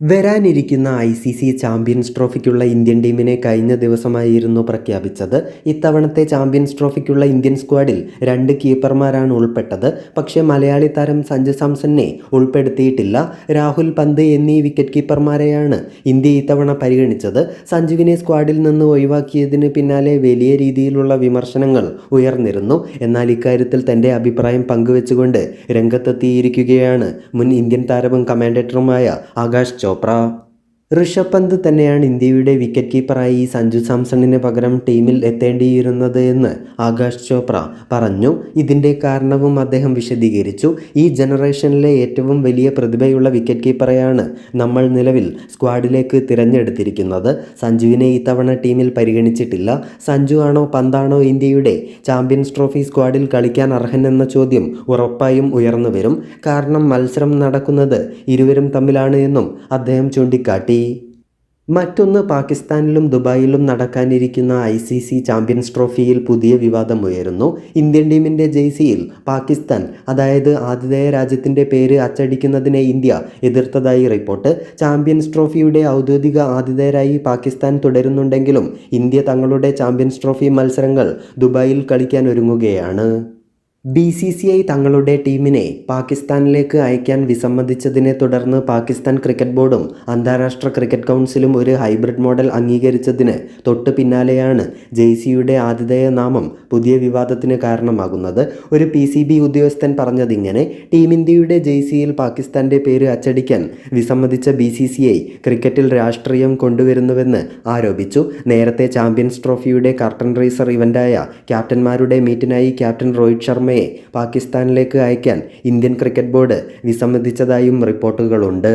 വരാനിരിക്കുന്ന I C C champions ട്രോഫിക്കുള്ള Indian ടീമിനെ കഴിഞ്ഞ ദിവസമായിരുന്നു പ്രഖ്യാപിച്ചത്. ഇത്തവണത്തെ ചാമ്പ്യൻസ് ട്രോഫിക്കുള്ള ഇന്ത്യൻ സ്ക്വാഡിൽ രണ്ട് കീപ്പർമാരാണ് ഉൾപ്പെട്ടത്. പക്ഷേ മലയാളി താരം സഞ്ജു സാംസനെ ഉൾപ്പെടുത്തിയിട്ടില്ല. രാഹുൽ പന്ത് എന്നീ വിക്കറ്റ് കീപ്പർമാരെയാണ് ഇന്ത്യ ഇത്തവണ പരിഗണിച്ചത്. സഞ്ജുവിനെ സ്ക്വാഡിൽ നിന്ന് ഒഴിവാക്കിയതിന് പിന്നാലെ വലിയ രീതിയിലുള്ള വിമർശനങ്ങൾ ഉയർന്നിരുന്നു. എന്നാൽ ഇക്കാര്യത്തിൽ തന്റെ അഭിപ്രായം പങ്കുവെച്ചുകൊണ്ട് രംഗത്തെത്തിയിരിക്കുകയാണ് മുൻ ഇന്ത്യൻ താരവും കമാൻഡേറ്ററുമായ ആകാശ് ചോപ്ര ഋഷഭ് പന്ത് തന്നെയാണ് ഇന്ത്യയുടെ വിക്കറ്റ് കീപ്പറായി സഞ്ജു സാംസണിന് പകരം ടീമിൽ എത്തേണ്ടിയിരുന്നത് എന്ന് ആകാശ് ചോപ്ര പറഞ്ഞു. ഇതിന്റെ കാരണവും അദ്ദേഹം വിശദീകരിച്ചു. ഈ ജനറേഷനിലെ ഏറ്റവും വലിയ പ്രതിഭയുള്ള വിക്കറ്റ് കീപ്പറെയാണ് നമ്മൾ നിലവിൽ സ്ക്വാഡിലേക്ക് തിരഞ്ഞെടുത്തിരിക്കുന്നത്. സഞ്ജുവിനെ ഇത്തവണ ടീമിൽ പരിഗണിച്ചിട്ടില്ല. സഞ്ജു ആണോ പന്താണോ ഇന്ത്യയുടെ ചാമ്പ്യൻസ് ട്രോഫി സ്ക്വാഡിൽ കളിക്കാൻ അർഹനെന്ന ചോദ്യം ഉറപ്പായും ഉയർന്നു വരും കാരണം മത്സരം നടക്കുന്നത് ഇരുവരും തമ്മിലാണ് എന്നും അദ്ദേഹം ചൂണ്ടിക്കാട്ടി. മറ്റൊന്ന് പാകിസ്ഥാനിലും ദുബായിലും നടക്കാനിരിക്കുന്ന ഐ സി സി ചാമ്പ്യൻസ് ട്രോഫിയിൽ പുതിയ വിവാദം ഉയരുന്നു. ഇന്ത്യൻ ടീമിന്റെ ജേഴ്സിയിൽ പാകിസ്ഥാൻ അതായത് ആതിഥേയ രാജ്യത്തിന്റെ പേര് അച്ചടിക്കുന്നതിനെ ഇന്ത്യ എതിർത്തതായി റിപ്പോർട്ട്. ചാമ്പ്യൻസ് ട്രോഫിയുടെ ഔദ്യോഗിക ആതിഥേയരായി പാകിസ്ഥാൻ തുടരുന്നുണ്ടെങ്കിലും ഇന്ത്യ തങ്ങളുടെ ചാമ്പ്യൻസ് ട്രോഫി മത്സരങ്ങൾ ദുബായിൽ കളിക്കാൻ ഒരുങ്ങുകയാണ്. ബി സി സി ഐ തങ്ങളുടെ ടീമിനെ പാകിസ്ഥാനിലേക്ക് അയക്കാൻ വിസമ്മതിച്ചതിനെ തുടർന്ന് പാകിസ്ഥാൻ ക്രിക്കറ്റ് ബോർഡും അന്താരാഷ്ട്ര ക്രിക്കറ്റ് കൗൺസിലും ഒരു ഹൈബ്രിഡ് മോഡൽ അംഗീകരിച്ചതിന് തൊട്ട് പിന്നാലെയാണ് ജെയ്സിയുടെ ആതിഥേയ നാമം പുതിയ വിവാദത്തിന് കാരണമാകുന്നത്. ഒരു പി സി ബി ഉദ്യോഗസ്ഥൻ പറഞ്ഞതിങ്ങനെ ടീം ഇന്ത്യയുടെ ജെയ്സിയിൽ പാകിസ്ഥാന്റെ പേര് അച്ചടിക്കാൻ വിസമ്മതിച്ച ബി സി സി ഐ ക്രിക്കറ്റിൽ രാഷ്ട്രീയം കൊണ്ടുവരുന്നുവെന്ന് ആരോപിച്ചു. നേരത്തെ ചാമ്പ്യൻസ് ട്രോഫിയുടെ കർട്ടൻ റേസർ ഇവന്റായ ക്യാപ്റ്റന്മാരുടെ മീറ്റിനായി ക്യാപ്റ്റൻ രോഹിത് ശർമ്മയെ പാകിസ്ഥാനിലേക്ക് അയക്കാൻ ഇന്ത്യൻ ക്രിക്കറ്റ് ബോർഡ് വിസമ്മതിച്ചതായും റിപ്പോർട്ടുകളുണ്ട്.